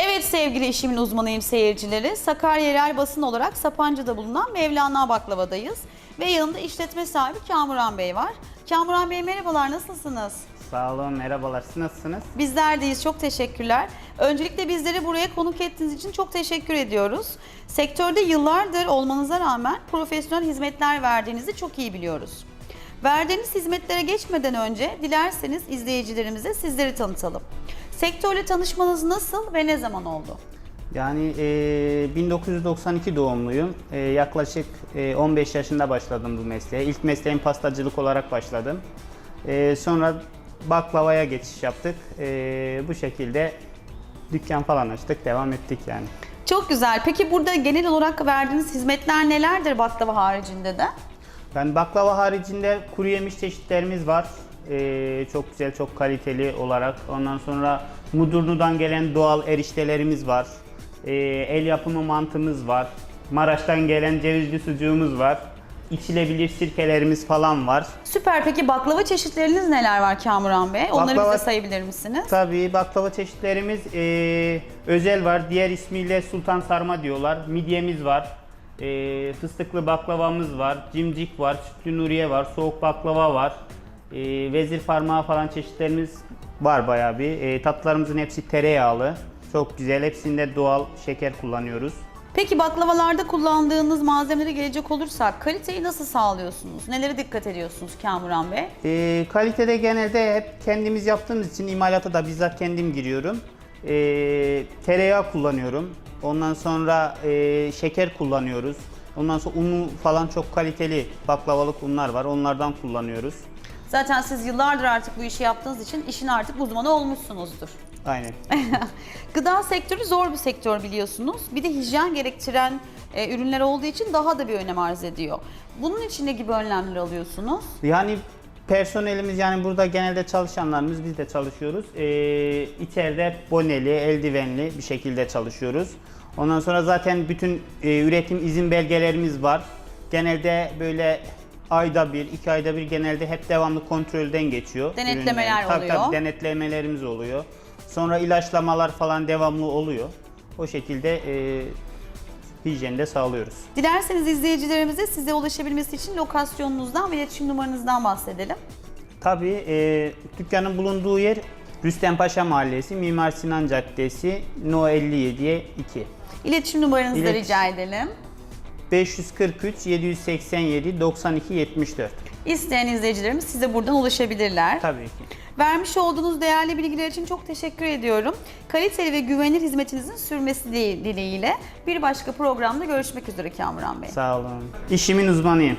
Evet sevgili işimin uzmanıyım seyircileri. Sakarya Yerel Basın olarak Sapanca'da bulunan Mevlana Baklava'dayız. Ve yanında işletme sahibi Kamuran Bey var. Kamuran Bey merhabalar nasılsınız? Sağ olun, merhabalar. Siz nasılsınız? Bizler deyiz çok teşekkürler. Öncelikle bizleri buraya konuk ettiğiniz için çok teşekkür ediyoruz. Sektörde yıllardır olmanıza rağmen profesyonel hizmetler verdiğinizi çok iyi biliyoruz. Verdiğiniz hizmetlere geçmeden önce dilerseniz izleyicilerimize sizleri tanıtalım. Sektörle tanışmanız nasıl ve ne zaman oldu? Yani e, 1992 doğumluyum. E, yaklaşık e, 15 yaşında başladım bu mesleğe. İlk mesleğim pastacılık olarak başladım. E, sonra baklavaya geçiş yaptık. E, bu şekilde dükkan falan açtık, devam ettik yani. Çok güzel. Peki burada genel olarak verdiğiniz hizmetler nelerdir baklava haricinde de? Yani baklava haricinde kuru yemiş çeşitlerimiz var. Ee, çok güzel, çok kaliteli olarak. Ondan sonra Mudurnu'dan gelen doğal eriştelerimiz var. Ee, el yapımı mantımız var. Maraş'tan gelen cevizli sucuğumuz var. İçilebilir sirkelerimiz falan var. Süper. Peki baklava çeşitleriniz neler var Kamuran Bey? Onları Baklava- bize sayabilir misiniz? Tabii baklava çeşitlerimiz ee, özel var. Diğer ismiyle sultan sarma diyorlar. Midyemiz var. Ee, fıstıklı baklavamız var. Cimcik var. Sütlü nuriye var. Soğuk baklava var. Ee, vezir parmağı falan çeşitlerimiz var bayağı bir. Ee, tatlılarımızın hepsi tereyağlı. Çok güzel. Hepsinde doğal şeker kullanıyoruz. Peki baklavalarda kullandığınız malzemelere gelecek olursak kaliteyi nasıl sağlıyorsunuz? Nelere dikkat ediyorsunuz Kamuran Bey? Ee, kalitede genelde hep kendimiz yaptığımız için imalata da bizzat kendim giriyorum. Ee, tereyağı kullanıyorum. Ondan sonra e, şeker kullanıyoruz. Ondan sonra unu falan çok kaliteli baklavalık unlar var. Onlardan kullanıyoruz. Zaten siz yıllardır artık bu işi yaptığınız için işin artık uzmanı olmuşsunuzdur. Aynen. Gıda sektörü zor bir sektör biliyorsunuz. Bir de hijyen gerektiren e, ürünler olduğu için daha da bir önem arz ediyor. Bunun için ne gibi önlemler alıyorsunuz? Yani personelimiz yani burada genelde çalışanlarımız biz de çalışıyoruz. Ee, içeride boneli, eldivenli bir şekilde çalışıyoruz. Ondan sonra zaten bütün e, üretim izin belgelerimiz var. Genelde böyle ayda bir, iki ayda bir genelde hep devamlı kontrolden geçiyor. Denetlemeler ürünler. Tabii, oluyor. Tabii denetlemelerimiz oluyor. Sonra ilaçlamalar falan devamlı oluyor. O şekilde e, hijyeni de sağlıyoruz. Dilerseniz izleyicilerimize size ulaşabilmesi için lokasyonunuzdan ve iletişim numaranızdan bahsedelim. Tabii e, dükkanın bulunduğu yer Rüstempaşa Mahallesi, Mimar Sinan Caddesi, No 57'ye 2. İletişim numaranızı da rica edelim. 543 787 92 74. İsteyen izleyicilerimiz size buradan ulaşabilirler. Tabii ki. Vermiş olduğunuz değerli bilgiler için çok teşekkür ediyorum. Kaliteli ve güvenilir hizmetinizin sürmesi dile- dileğiyle bir başka programda görüşmek üzere Kamuran Bey. Sağ olun. İşimin uzmanıyım.